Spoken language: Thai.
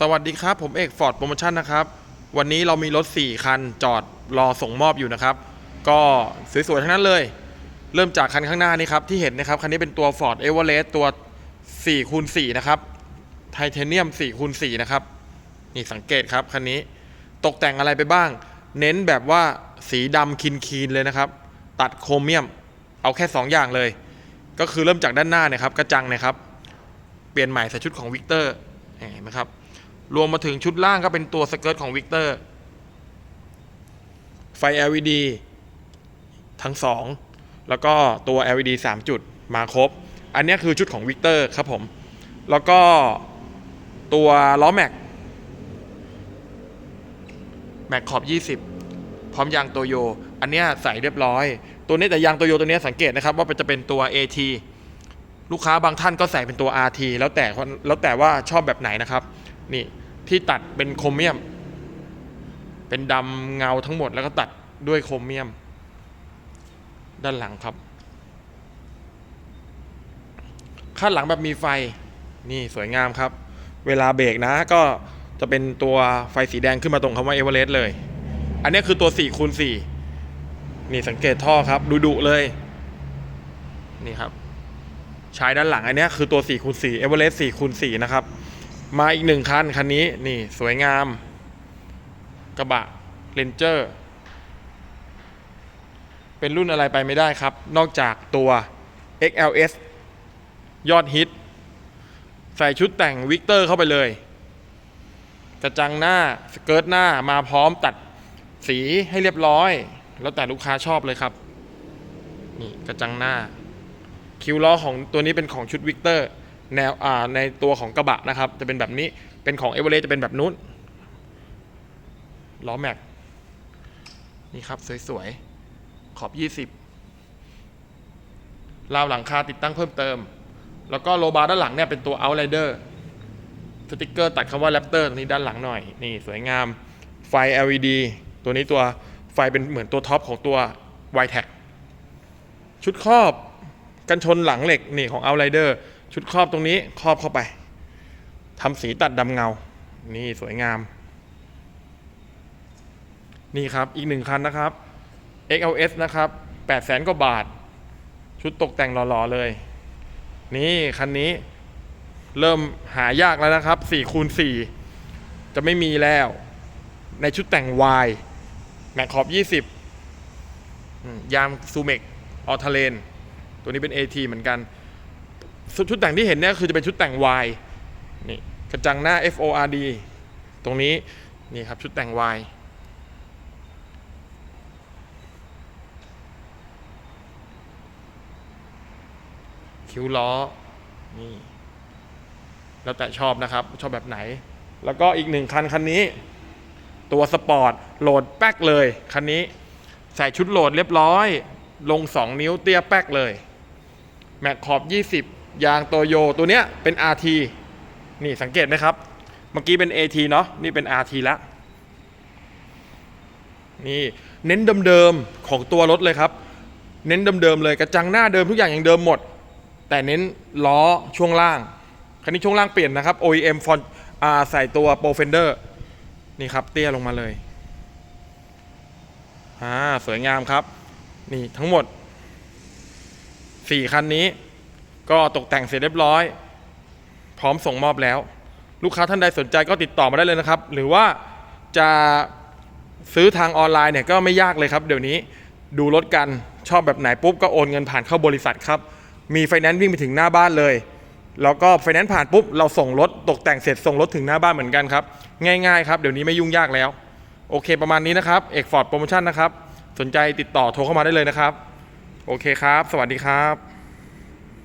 สวัสดีครับ ผมเอกฟอร์ดโปรโมชั่นนะครับ วันนี้เรามีรถ 4 คันจอดรอส่งมอบอยู่นะครับ ก็สวยๆทั้งนั้นเลย เริ่มจากคันข้างหน้านี้ครับ ที่เห็นนะครับ คันนี้เป็นตัว Ford e v e r e s t ตัว4คูณ4นะครับไทเทเนียม4คูณ4นะครับ นี่สังเกตครับ คันนี้ตกแต่งอะไรไปบ้าง เน้นแบบว่าสีดำคินๆเลยนะครับ ตัดโครเมียม เอาแค่ 2 อย่างเลย ก็คือเริ่มจากด้านหน้านี่ครับกระจังนะครับ เปลี่ยนใหม่ใส่ชุดของวิกเตอร์เห็นไหมครับ รวมมาถึงชุดล่างก็เป็นตัวสเกิร์ตของวิกเตอร์ ไฟ LED ทั้ง 2 แล้วก็ตัว LED 3 จุดมาครบ อันนี้คือชุดของวิกเตอร์ครับผม แล้วก็ตัวล้อแม็กแม็กขอบ 20 พร้อมยางโตโย อันนี้ใส่เรียบร้อย ตัวนี้แต่ยางโตโยตัวนี้สังเกตนะครับ ว่าจะเป็นตัว AT ลูกค้าบางท่านก็ใส่เป็นตัว RT แล้วแต่แล้วแต่ว่าชอบแบบไหนนะครับ นี่ที่ตัดเป็นโครเมียม เป็นดำเงาทั้งหมดแล้วก็ตัดด้วยโครเมียม ด้านหลังครับข้างหลังแบบมีไฟนี่สวยงามครับ เวลาเบรกนะก็จะเป็นตัวไฟสีแดงขึ้นมาตรงคำว่าเอเวอเรสต์เลย อันนี้คือตัว4คูณ4นี่สังเกตท่อครับดุดุเลย นี่ครับ ใช้ด้านหลังอันนี้คือตัว4คูณ4 e v e r e s t 4คูณ4นะครับ มาอีกหนึ่งคัน คันนี้นี่สวยงาม กระบะเ a นเจอร์เป็นรุ่นอะไรไปไม่ได้ครับ นอกจากตัว XLS ยอดฮิต ใส่ชุดแต่งวิกเตอร์เข้าไปเลยกระจังหน้า สเกิร์ตหน้ามาพร้อมตัดสีให้เรียบร้อย แล้วแต่ลูกค้าชอบเลยครับ นี่กระจังหน้า คิวล้อของตัวนี้เป็นของชุดวิกเตอร์ แนวอ่าในตัวของกระบะนะครับ จะเป็นแบบนี้เป็นของเอเวอเรสจะเป็นแบบนู้นล้อแม็กนี่ครับ สวยๆ ขอบ 20ราวหลังคาติดตั้งเพิ่มเติม แล้วก็โลบาร์ด้านหลังเนี่ยเป็นตัว Outrider สติกเกอร์ตัดคำว่า Raptor ตรงนี้ด้านหลังหน่อย นี่สวยงาม ไฟ LED ตัวนี้ตัวไฟเป็นเหมือนตัวท็อปของตัว y t e c ชุดครอบกันชนหลังเหล็กนี่ของ Outrider ชุดครอบตรงนี้ครอบเข้าไปทำสีตัดดำเงา นี่สวยงาม นี่ครับอีกหนึ่งคันนะครับ XLS นะครับ8 0 0แสนกว่าบาท ชุดตกแต่งหล่อๆเลย นี่คันนี้เริ่มหายากแล้วนะครับ4คูณ4จะไม่มีแล้ว ในชุดแต่ง Y แม็กขอบ20 ยางซูเมกออทเลน ตัวนี้เป็น AT เหมือนกัน ชุดแต่งที่เห็นเนี่ยคือจะเป็นชุดแต่ง Y นี่กระจังหน้า FORD ตรงนี้นี่ครับชุดแต่ง Y คิ้วล้อนี่แล้วแต่ชอบนะครับ ชอบแบบไหน แล้วก็อีกหนึ่งคันคันนี้ ตัวสปอร์ตโหลดแป๊กเลย คันนี้ใส่ชุดโหลดเรียบร้อย ลง 2 นิ้วเตี้ยแป๊กเลย แม็กขอบ 20 ยางโตโยตัวเนี้ยเป็น RT นี่สังเกตไหมครับ เมื่อกี้เป็น AT เนาะนี่เป็น RT แล้วนี่เน้นเดิมๆของตัวรถเลยครับ เน้นเดิมๆเลยกระจังหน้าเดิมทุกอย่างอย่างเดิมหมด แต่เน้นล้อช่วงล่างคันนี้ช่วงล่างเปลี่ยนนะครับ OEM ฟอนอ่าใส่ตัว Pro Fender นี่ครับเตี้ยลงมาเลยอ่าสวยงามครับ นี่ทั้งหมด 4 คันนี้ ก็ตกแต่งเสร็จเรียบร้อย พร้อมส่งมอบแล้ว ลูกค้าท่านใดสนใจก็ติดต่อมาได้เลยนะครับ หรือว่าจะซื้อทางออนไลน์เนี่ยก็ไม่ยากเลยครับ เดี๋ยวนี้ดูรถกันชอบแบบไหนปุ๊บก็โอนเงินผ่านเข้าบริษัทครับ มีไฟแนนซ์วิ่งไปถึงหน้าบ้านเลย แล้วก็ไฟแนนซ์ผ่านปุ๊บเราส่งรถตกแต่งเสร็จส่งรถถึงหน้าบ้านเหมือนกันครับ ง่ายๆครับเดี๋ยวนี้ไม่ยุ่งยากแล้ว โอเคประมาณนี้นะครับเอกฟอร์ดโปรโมชั่นนะครับ สนใจติดต่อโทรเข้ามาได้เลยนะครับ โอเคครับ สวัสดีครับ